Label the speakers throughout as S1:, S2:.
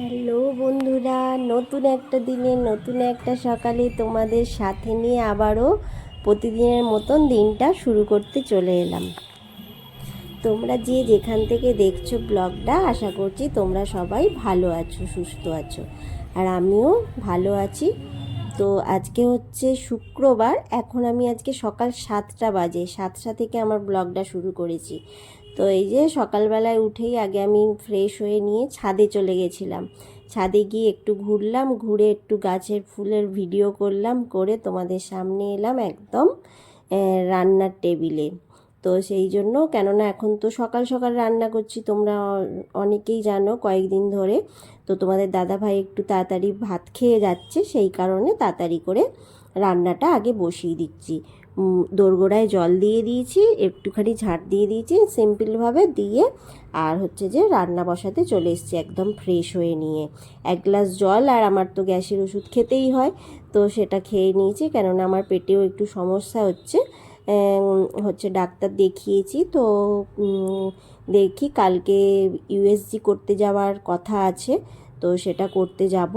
S1: Hello বন্ধুরা, নতুন একটা দিনে, নতুন একটা সকালে তোমাদের সাথে নিয়ে আবারও প্রতিদিনের মতন দিনটা শুরু করতে চলে এলাম। তোমরা যে যেখান থেকে দেখছ ব্লগটা, আশা করছি তোমরা সবাই ভালো আছো, সুস্থ আছো, আর আমিও ভালো আছি। তো আজকে হচ্ছে শুক্রবার, এখন আমি আজকে সকাল সাতটা বাজে, সাতটা থেকে আমার ব্লগটা শুরু করেছি। তো এই যে সকালবেলায় উঠেই আগে আমি ফ্রেশ হয়ে নিয়ে ছাদে চলে গেছিলাম। ছাদে গিয়ে একটু ঘুরলাম, ঘুরে একটু গাছের ফুলের ভিডিও করলাম, করে তোমাদের সামনে এলাম একদম রান্নার টেবিলে তো সেই জন্য, কেননা এখন তো সকাল সকাল রান্না করছি, তোমরা অনেকেই জানো কয়েকদিন ধরে, তো তোমাদের দাদা ভাই একটু তাড়াতাড়ি ভাত খেয়ে যাচ্ছে, সেই কারণে তাড়াতাড়ি করে রান্নাটা আগে বসিয়ে দিচ্ছি। দোরগোড়ায় জল দিয়ে দিয়েছি, একটুখানি ঝাঁট দিয়ে দিয়েছি, সিম্পলভাবে দিয়ে আর হচ্ছে যে রান্না বসাতে চলে এসেছি একদম ফ্রেশ হয়ে নিয়ে। এক গ্লাস জল আর আমার তো গ্যাসের ওষুধ খেতেই হয়, তো সেটা খেয়ে নিয়েছি, কেননা আমার পেটেও একটু সমস্যা হচ্ছে। হচ্ছে ডাক্তার দেখিয়েছি, তো দেখি কালকে ইউএসজি করতে যাওয়ার কথা আছে, তো সেটা করতে যাব।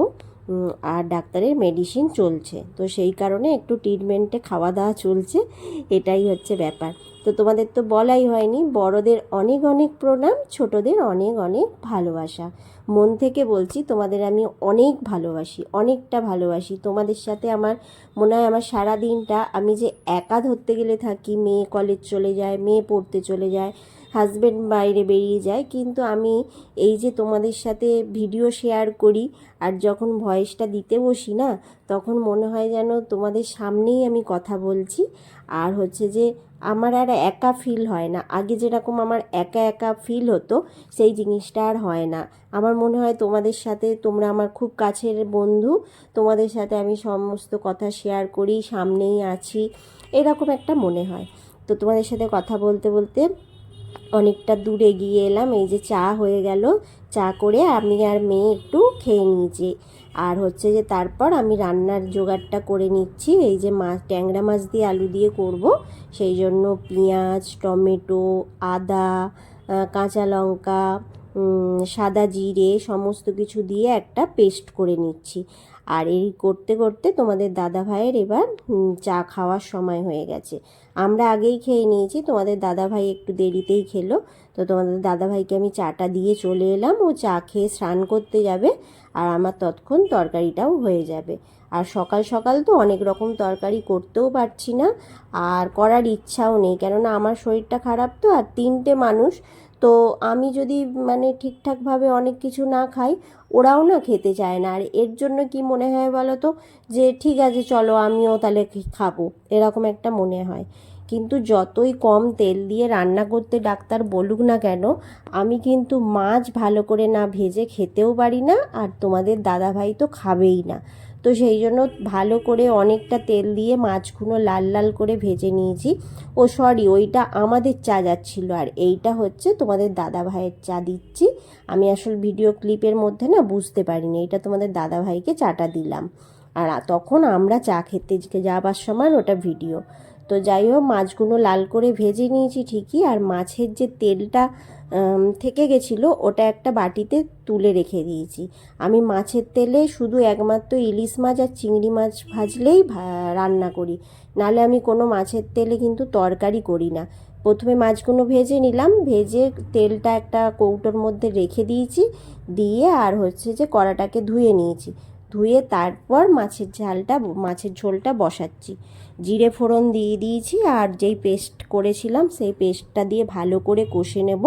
S1: আর ডাক্তারের মেডিসিন চলছে। তো সেই কারণে একটু ট্রিটমেন্টে খাওয়া দাওয়া চলছে, এটাই হচ্ছে ব্যাপার। তো তোমাদের তো বলাই হয়নি, বড়দের অনেক অনেক প্রণাম, ছোটদের অনেক অনেক ভালোবাসা। মন থেকে বলছি, তোমাদের আমি অনেক ভালোবাসি, অনেকটা ভালোবাসি। তোমাদের সাথে আমার, মনে হয় আমার সারা দিনটা আমি যে একা ধরতে গেলে থাকি, মেয়ে কলেজ চলে যায়, মেয়ে পড়তে চলে যায় হাজব্যান্ড বাইরে বেরিয়ে যায়। কিন্তু আমি এই যে তোমাদের সাথে ভিডিও শেয়ার করি আর যখন ভয়েসটা দিতে বসি না, তখন মনে হয় যেন তোমাদের সামনেই আমি কথা বলছি। আর হচ্ছে যে আমার আর একা ফিল হয় না। আগে যেরকম আমার একা একা ফিল হতো, সেই জিনিসটা আর হয় না। আমার মনে হয় তোমাদের সাথে, তোমরা আমার খুব কাছের বন্ধু, তোমাদের সাথে আমি সমস্ত কথা শেয়ার করি, সামনেই আছি, এরকম একটা মনে হয়। তো তোমাদের সাথে কথা বলতে বলতে অনেকটা দূরে গিয়ে এলাম, এই যে চা হয়ে গেল। চা করে আমি আর মেয়ে একটু খেয়ে নিয়েছি। আর হচ্ছে যে তারপর আমি রান্নার জোগাড়টা করে নিচ্ছি। এই যে মাছ ট্যাংরা মাছ দিয়ে আলু দিয়ে করব। সেই জন্য পেঁয়াজ, টমেটো, আদা কাঁচা লঙ্কা সাদা জিরে সমস্ত কিছু দিয়ে একটা পেস্ট করে নিচ্ছি। আর এই করতে করতে তোমাদের দাদা ভাইয়ের এবার চা খাওয়ার সময় হয়ে গেছে। আমরা আগেই খেয়ে নিয়েছি, তোমাদের দাদা ভাই একটু দেরিতেই খেলো। তো তোমাদের দাদা ভাইকে আমি চাটা দিয়ে চলে এলাম, ও চা খেয়ে স্নান করতে যাবে আর আমার তৎক্ষণ তরকারিটাও হয়ে যাবে। আর সকাল সকাল তো অনেক রকম তরকারি করতেও পারছি না আর করার ইচ্ছাও নেই, কেননা আমার শরীরটা খারাপ তো আর তিনটে মানুষ। তো আমি যদি মানে ঠিকঠাকভাবে অনেক কিছু না খাই, ওরাও না খেতে চায় না। আর এর জন্য কি মনে হয় বলো তো? যে ঠিক আছে, চলো আমিও তাহলে খাব। এরকম একটা মনে হয়। কিন্তু যতই কম তেল দিয়ে রান্না করতে ডাক্তার বলুক না কেন, আমি কিন্তু মাছ ভালো করে না ভেজে খেতেও পারি না আর তোমাদের দাদা ভাই তো খাবেই না। তো সেই জন্য ভালো করে অনেকটা তেল দিয়ে মাছগুলো লাল লাল করে ভেজে নিয়েছি। ও সরি, ওইটা আমাদের চা যাচ্ছিল আর এইটা হচ্ছে তোমাদের দাদা ভাইয়ের চা দিচ্ছি। আমি আসল ভিডিও ক্লিপের মধ্যে না বুঝতে পারিনি, এটা তোমাদের দাদা ভাইকে চাটা দিলাম। আর তখন আমরা চা খেতে যাবার সময় ওটা ভিডিও। তো যাই হোক, মাছগুলো লাল করে ভেজে নিয়েছি ঠিকই, আর মাছের যে তেলটা থেকে গেছিল, ওটা একটা বাটিতে তুলে রেখে দিয়েছি। আমি মাছের তেলে শুধু একমাত্র ইলিশ মাছ আর চিংড়ি মাছ ভাজলেই রান্না করি। নালে আমি কোনো মাছের তেলে কিন্তু তরকারি করি না। প্রথমে মাছগুলো ভেজে নিলাম, ভেজে তেলটা একটা কৌটোর মধ্যে রেখে দিয়েছি, দিয়ে আর হচ্ছে যে কড়াটাকে ধুয়ে নিয়েছি। ধুয়ে তারপর মাছের ঝালটা, মাছের ঝোলটা বসাচ্ছি। জিরে ফোড়ন দিয়ে দিয়েছি আর যেই পেস্ট করেছিলাম সেই পেস্টটা দিয়ে ভালো করে কষে নেব।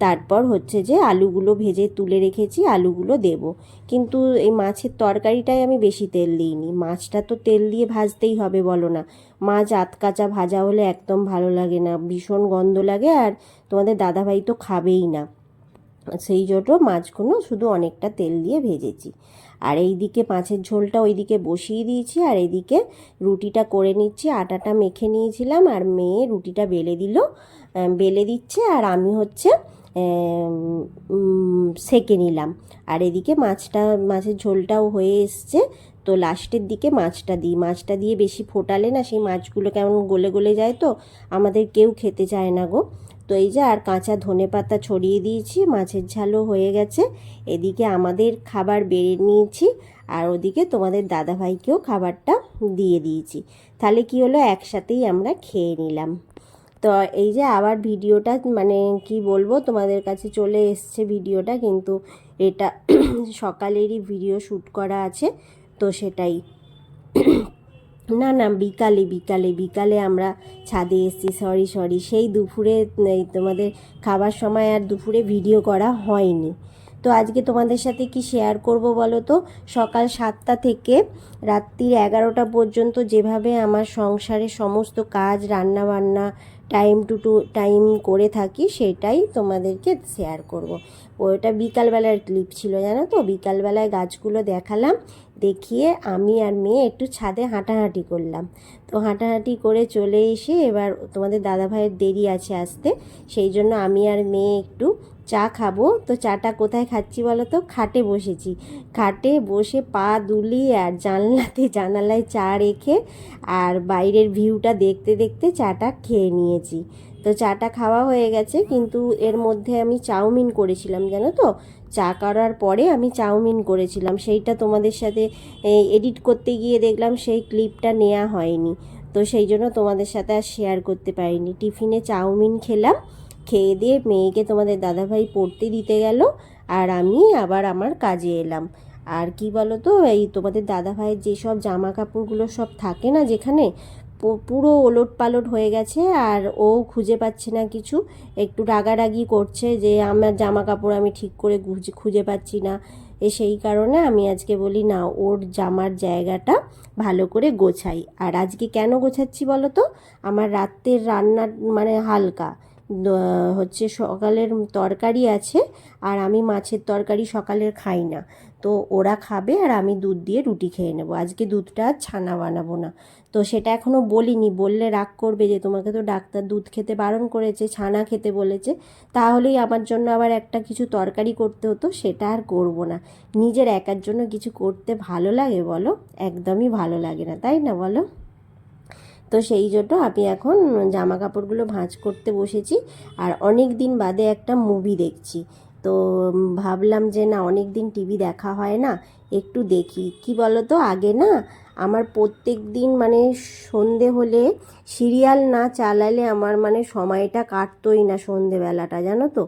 S1: তারপর হচ্ছে যে আলুগুলো ভেজে তুলে রেখেছি, আলুগুলো দেব। কিন্তু এই মাছের তরকারিটায় আমি বেশি তেল দিইনি। মাছটা তো তেল দিয়ে ভাজতেই হবে, বলো না। মাছ আত কাঁচা ভাজা হলে একদম ভালো লাগে না, ভীষণ গন্ধ লাগে আর তোমাদের দাদাভাই তো খাবেই না। সেই জন্য মাছগুলো শুধু অনেকটা তেল দিয়ে ভেজেছি। আর এইদিকে মাছের ঝোলটা ওইদিকে বসিয়ে দিয়েছি আর এইদিকে রুটিটা করে নিচ্ছি, আটাটা মেখে নিয়েছিলাম আর মেয়ে রুটিটা বেলে দিল বেলে দিচ্ছে আর আমি হচ্ছে সেকে নিলাম। আর এদিকে মাছটা, মাছের ঝোলটাও হয়ে এসছে, তো লাস্টের দিকে মাছটা দিই। মাছটা দিয়ে বেশি ফোটালে না সেই মাছগুলো কেমন গলে গলে যায় তো, আমাদের কেউ খেতে চায় না গো। তো এই যে আর কাঁচা ধনে পাতা ছড়িয়ে দিয়েছি, মাছের ঝালও হয়ে গেছে। এদিকে আমাদের খাবার বেড়ে নিয়েছি আর ওদিকে তোমাদের দাদাভাইকেও খাবারটা দিয়ে দিয়েছি। তাহলে কি হলো? একসাথেই আমরা খেয়ে নিলাম। তো এই যে আবার ভিডিওটা মানে কি বলব, তোমাদের কাছে চলে এসছে ভিডিওটা, কিন্তু এটা সকালেরই ভিডিও শ্যুট করা আছে, তো সেটাই। না না, বিকালে বিকালে বিকালে আমরা ছাদে এসেছি সরি সরি সেই দুপুরে তোমাদের খাবার সময় আর দুপুরে ভিডিও করা হয়নি। তো আজকে তোমাদের সাথে কি শেয়ার করব বলো তো? সকাল সাতটা থেকে রাত্রির এগারোটা পর্যন্ত যেভাবে আমার সংসারে সমস্ত কাজ রান্না বান্না টাইম টু টু টাইম করে থাকি, সেটাই তোমাদেরকে শেয়ার করব। ওটা বিকালবেলার ক্লিপ ছিল, জানো তো বিকালবেলায় গাছগুলো দেখালাম, দেখিয়ে আমি আর মেয়ে একটু ছাদে হাঁটাহাঁটি করলাম তো হাঁটাহাঁটি করে চলে এসে এবার তোমাদের দাদাভাইয়ের দেরি আছে আসতে, সেই জন্য আমি আর মেয়ে একটু চা খাব। তো চাটা কোথায় খাচ্ছি বলো তো খাটে বসেছি। খাটে বসে পা দুলিয়ে আর জানলাতে জানালায় চা রেখে আর বাইরের ভিউটা দেখতে দেখতে চাটা খেয়ে নিয়েছি। তো চাটা খাওয়া হয়ে গেছে, কিন্তু এর মধ্যে আমি চাউমিন করেছিলাম, জানো তো? চা করার পরে আমি চাউমিন করেছিলাম। সেইটা তোমাদের সাথে এডিট করতে গিয়ে দেখলাম সেই ক্লিপটা নেওয়া হয়নি। তো সেই জন্য তোমাদের সাথে আর শেয়ার করতে পারিনি। টিফিনে চাউমিন খেলাম। খেয়ে দিয়ে মেয়েকে তোমাদের দাদাভাই পড়তে দিতে গেল আর আমি আবার আমার কাজে এলাম। আর কি বলো তো এই তোমাদের দাদাভাইয়ের যেসব জামা কাপড়গুলো সব থাকে না যেখানে পুরো ওলট পালট হয়ে গেছে আর ও খুঁজে পাচ্ছে না কিছু। একটু রাগারাগি করছে যে আমার জামা কাপড় আমি ঠিক করে খুঁজে পাচ্ছি না। এ সেই কারণে আমি আজকে বলি, না, ওর জামার জায়গাটা ভালো করে গোছাই। আর আজকে কেন গোছাচ্ছি বলো তো আমার রাত্রের রান্না মানে হালকা। হচ্ছে সকালের তরকারি আছে, আর আমি মাছের তরকারি সকালের খাই না। তো ওরা খাবে আর আমি দুধ দিয়ে রুটি খেয়ে নেব। আজকে দুধটা ছানা বানাবো না। তো সেটা এখনও বলিনি, বললে রাগ করবে যে তোমাকে তো ডাক্তার দুধ খেতে বারণ করেছে, ছানা খেতে বলেছে। তাহলেই আমার জন্য আবার একটা কিছু তরকারি করতে হতো, সেটা আর করব না। নিজের একার জন্য কিছু করতে ভালো লাগে বলো? একদমই ভালো লাগে না, তাই না বলো? তো সেই জন্য আমি এখন জামা কাপড়গুলো ভাঁজ করতে বসেছি আর অনেক দিন বাদে একটা মুভি দেখছি। তো ভাবলাম যে না অনেক দিন টিভি দেখা হয় না, একটু দেখি। কি বলো তো আগে না, আমার প্রত্যেক দিন মানে সন্ধে হলে সিরিয়াল না চালালে আমার মানে সময়টা কাটতোই না সন্ধেবেলাটা, জানো তো?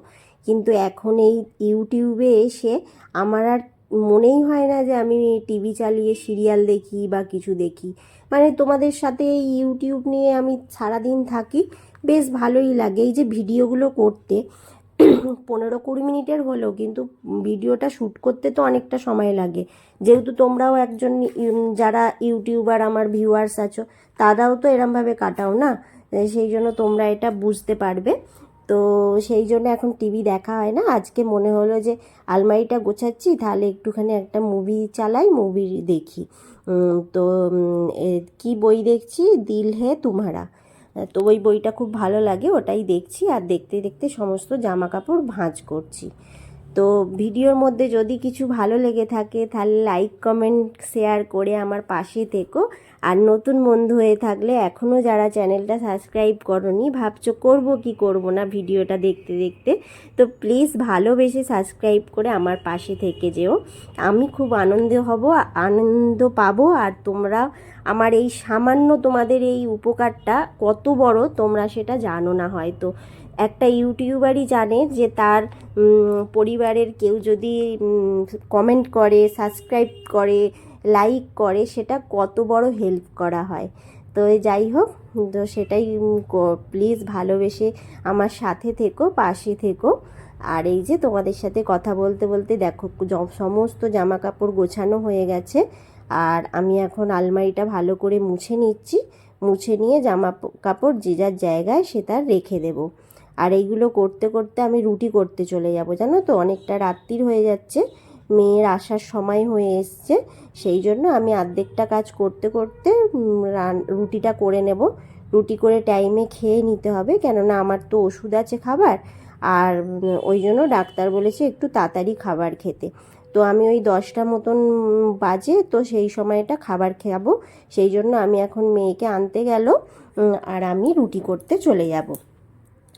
S1: কিন্তু এখন এই ইউটিউবে এসে আমার আর মনেই হয় না যে আমি টিভি চালিয়ে সিরিয়াল দেখি বা কিছু দেখি। মানে তোমাদের সাথে ইউটিউব নিয়ে আমি সারাদিন থাকি, বেশ ভালোই লাগে। এই যে ভিডিওগুলো করতে, পনেরো কুড়ি মিনিটের হলো কিন্তু ভিডিওটা শ্যুট করতে তো অনেকটা সময় লাগে। যেহেতু তোমরাও একজন যারা ইউটিউবার, আমার ভিউয়ার্স আছো, তারাও তো এরমভাবে কাটাও না? সেই জন্য তোমরা এটা বুঝতে পারবে। তো সেই জন্য এখন টিভি দেখা হয় না। আজকে মনে হলো যে আলমারিটা গোছাচ্ছি, তাহলে একটুখানি একটা মুভি চালাই মুভি দেখি। তো কি বই দেখছি? দিল হে তুমারা। তো ওই বইটা খুব ভালো লাগে, ওটাই দেখছি। আর দেখতে দেখতে সমস্ত জামা কাপড় ভাঁজ করছি। তো ভিডিওর মধ্যে যদি কিছু ভালো লেগে থাকে, তাহলে লাইক কমেন্ট শেয়ার করে আমার পাশে থেকো। আর নতুন বন্ধু হয়ে থাকলে এখনও যারা চ্যানেলটা সাবস্ক্রাইব করনি, ভাবছ করব কি করব না ভিডিওটা দেখতে দেখতে, তো প্লিজ ভালোবেসে সাবস্ক্রাইব করে আমার পাশে থেকে যেও। আমি খুব আনন্দ হব, আনন্দ পাবো, আর তোমরা আমার এই সামান্য তোমাদের এই উপকারটা কত বড় তোমরা সেটা জানো না হয়তো। একটা ইউটিউবারই জানে যে তার পরিবারের কেউ যদি কমেন্ট করে সাবস্ক্রাইব করে লাইক করে সেটা কত বড় হেল্প করা হয়। তো যাই হোক, তো সেটাই প্লিজ ভালোবেসে আমার সাথে থেকো, পাশে থেকো। আর এই যে তোমাদের সাথে কথা বলতে বলতে দেখো সমস্ত জামা কাপড় গোছানো হয়ে গেছে। আর আমি এখন আলমারিটা ভালো করে মুছে নিচ্ছি। মুছে নিয়ে জামা কাপড় যে যার জায়গায় সে তার রেখে দেবো। আর এইগুলো করতে করতে আমি রুটি করতে চলে যাব। জানো তো, অনেকটা রাত্রির হয়ে যাচ্ছে। মেয়ের আসার সময় হয়ে এসছে, সেই জন্য আমি আর্ধেকটা কাজ করতে করতে রুটিটা করে নেব। রুটি করে টাইমে খেয়ে নিতে হবে, কেননা আমার তো ওষুধ আছে খাবার, আর ওই জন্য ডাক্তার বলেছে একটু তাড়াতাড়ি খাবার খেতে। তো আমি ওই দশটা মতন বাজে, তো সেই সময়টা খাবার খাব, সেই জন্য আমি এখন মেয়েকে আনতে গেল আর আমি রুটি করতে চলে যাব।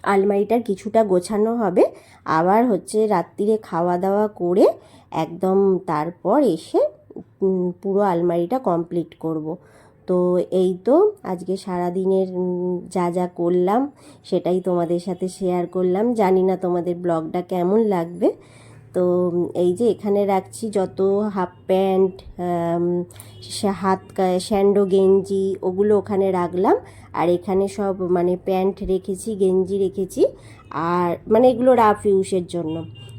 S1: আলমারিটার কিছুটা গোছানো হবে। আবার হচ্ছে রাত্রিরে খাওয়া দাওয়া করে একদম তারপর এসে পুরো আলমারিটা কমপ্লিট করব। তো এই তো আজকে সারা দিনের যা যা করলাম সেটাই তোমাদের সাথে শেয়ার করলাম। জানি না তোমাদের ব্লগটা কেমন লাগবে। তো এই যে এখানে রাখছি যত হাফ প্যান্ট হাত স্যান্ডো, গেঞ্জি ওগুলো ওখানে রাখলাম। আর এখানে সব মানে প্যান্ট রেখেছি, গেঞ্জি রেখেছি। আর মানে এগুলো রাফ ইউসের জন্য।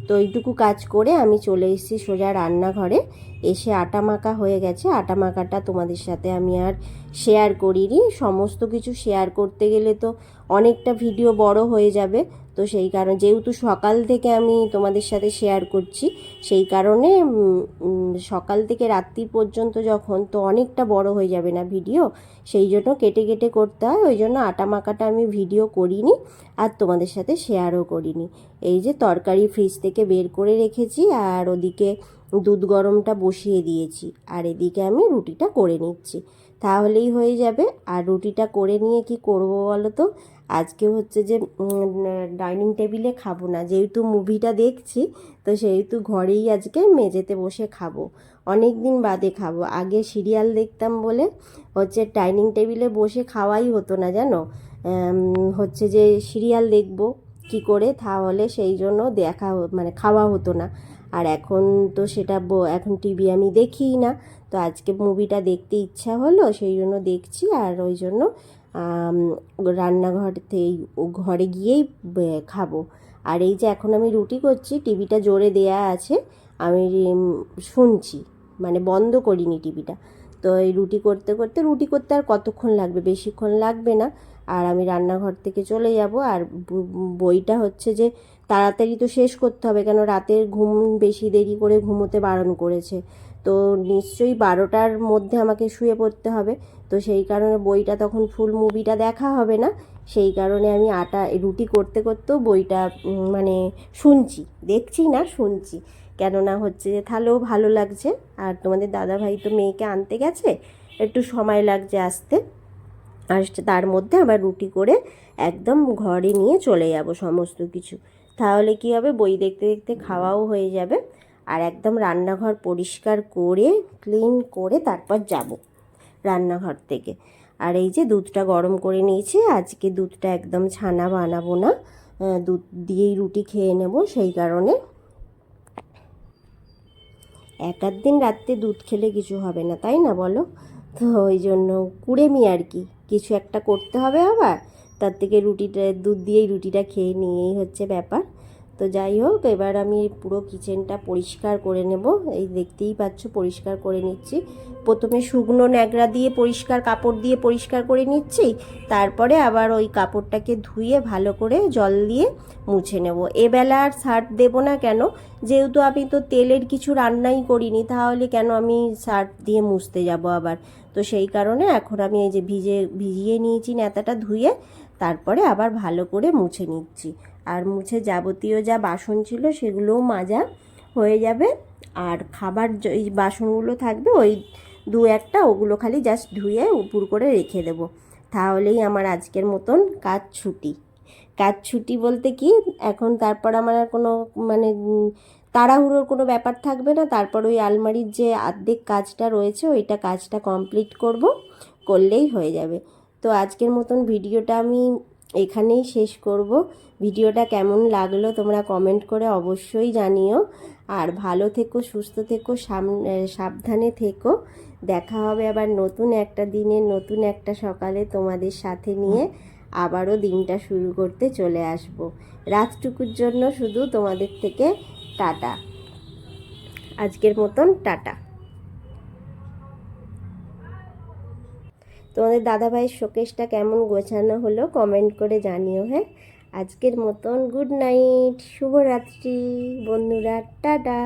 S1: তো এইটুকু কাজ করে আমি চলে এসেছি সোজা রান্নাঘরে। এসে আটা মাখা হয়ে গেছে। আটা মাখাটা তোমাদের সাথে আমি আর শেয়ার করিনি। সমস্ত কিছু শেয়ার করতে গেলে তো অনেকটা ভিডিও বড় হয়ে যাবে। তো সেই কারণে, যেহেতু সকাল থেকে আমি তোমাদের সাথে শেয়ার করছি, সেই কারণে সকাল থেকে রাত্রি পর্যন্ত যখন, তো অনেকটা বড় হয়ে যাবে না ভিডিও সেই জন্য কেটে কেটে করতে হয়, ওই জন্য আটা মাখাটা আমি ভিডিও করিনি আর তোমাদের সাথে শেয়ারও করিনি। এই যে তরকারি ফ্রিজ থেকে বের করে রেখেছি আর ওদিকে দুধ গরমটা বসিয়ে দিয়েছি, আর এদিকে আমি রুটিটা করে নিচ্ছি। তাহলেই হয়ে যাবে। আর রুটিটা করে নিয়ে কি করব বলো তো? আজকে হচ্ছে যে ডাইনিং টেবিলে খাব না। যেহেতু মুভিটা দেখছি, তো সেহেতু ঘরেই আজকে মেঝেতে বসে খাব। অনেক দিন বাদে খাব। আগে সিরিয়াল দেখতাম বলে হচ্ছে ডাইনিং টেবিলে বসে খাওয়াই হতো না, জানো? হচ্ছে যে সিরিয়াল দেখব কি করে? তাহলে সেই জন্য দেখা মানে খাওয়া হতো না। আর এখন তো সেটা এখন টিভি আমি দেখিই না। তো আজকে মুভিটা দেখতে ইচ্ছা হলো, সেই জন্য দেখছি। আর ওই জন্য রান্নাঘর ঘরে গিয়েই খাব। আর এই যে এখন আমি রুটি করছি, টিভিটা জোরে দেয়া আছে, আমি শুনছি। মানে বন্ধ করিনি টিভিটা। তো এই রুটি করতে করতে, রুটি করতে আর কতক্ষণ লাগবে? বেশিক্ষণ লাগবে না। আর আমি রান্নাঘর থেকে চলে যাব। আর বইটা হচ্ছে যে, তাড়াতাড়ি তো শেষ করতে হবে, কেন রাতের ঘুম বেশি দেরি করে ঘুমোতে বারণ করেছে। তো নিশ্চয়ই বারোটার মধ্যে আমাকে শুয়ে পড়তে হবে। তো সেই কারণে বইটা তখন ফুল মুভিটা দেখা হবে না। সেই কারণে আমি আটা, রুটি করতে করতেও বইটা মানে শুনছি। দেখছি না, শুনছি। কেননা হচ্ছে যে তাহলেও ভালো লাগছে। আর তোমাদের দাদাভাই তো মেয়েকে আনতে গেছে। একটু সময় লাগছে আসতে। আর তার মধ্যে আবার রুটি করে একদম ঘরে নিয়ে চলে যাব সমস্ত কিছু। তাহলে কি হবে? বই দেখতে দেখতে খাওয়াও হয়ে যাবে। আর একদম রান্নাঘর পরিষ্কার করে ক্লিন করে তারপর যাব রান্নাঘর থেকে। আর এই যে দুধটা গরম করে নিয়েছি, আজকে দুধটা একদম ছানা বানাবো না। দুধ দিয়েই রুটি খেয়ে নেব সেই কারণে। এক আধ দিন রাত্রে দুধ খেলে কিছু হবে না, তাই না বলো? তো ওই জন্য কুড়েমি আর কি, কিছু একটা করতে হবে আবার। তার থেকে রুটিটা, দুধ দিয়েই রুটিটা খেয়ে নিয়েই হচ্ছে ব্যাপার। তো যাই হোক, এবার আমি পুরো কিচেনটা পরিষ্কার করে নেব। এই দেখতেই পাচ্ছ, পরিষ্কার করে নিচ্ছি। প্রথমে শুকনো ন্যাকড়া দিয়ে পরিষ্কার, কাপড় দিয়ে পরিষ্কার করে নিচ্ছি। তারপরে আবার ওই কাপড়টাকে ধুয়ে ভালো করে জল দিয়ে মুছে নেব। এবেলা আর সার্ফ দেবো না কেন? যেহেতু আমি তো তেলের কিছু রান্নাই করিনি, তাহলে কেন আমি সার্ফ দিয়ে মুছতে যাব আবার? তো সেই কারণে এখন আমি এই যে ভিজে, ভিজিয়ে নিয়েছি নেতাটা ধুয়ে, তারপরে আবার ভালো করে মুছে নিচ্ছি। আর মুছে যাবতীয় যা বাসন ছিল সেগুলোও মাজা হয়ে যাবে। আর খাবার এই বাসনগুলো থাকবে ওই দু একটা, ওগুলো খালি জাস্ট ধুয়ে উপর করে রেখে দেবো। তাহলেই আমার আজকের মতন কাজ ছুটি। কাজ ছুটি বলতে কি? এখন তারপর আমার আর কোনো মানে তাড়াহুড়োর কোনো ব্যাপার থাকবে না। তারপর ওই আলমারির যে আর্ধেক কাজটা রয়েছে, ওইটা কাজটা কমপ্লিট করব, করলেই হয়ে যাবে। তো আজকের মতন ভিডিওটা আমি এখানেই শেষ করব। ভিডিওটা কেমন লাগল তোমরা কমেন্ট করে অবশ্যই জানিও। আর ভালো থেকো, সুস্থ থেকো সাবধানে থেকো। দেখা হবে আবার নতুন একটা দিনে, নতুন একটা সকালে তোমাদের সাথে নিয়ে আবারও দিনটা শুরু করতে চলে আসব। রাতটুকুর জন্য শুধু তোমাদের থেকে টাটা। আজকের মতন টাটা। তোমাদের দাদাভাইয়ের শোকেশটা কেমন গোছানো হলো কমেন্ট করে জানিও হ্যাঁ? আজকের মতন গুড নাইট শুভরাত্রি বন্ধুরা, টাটা!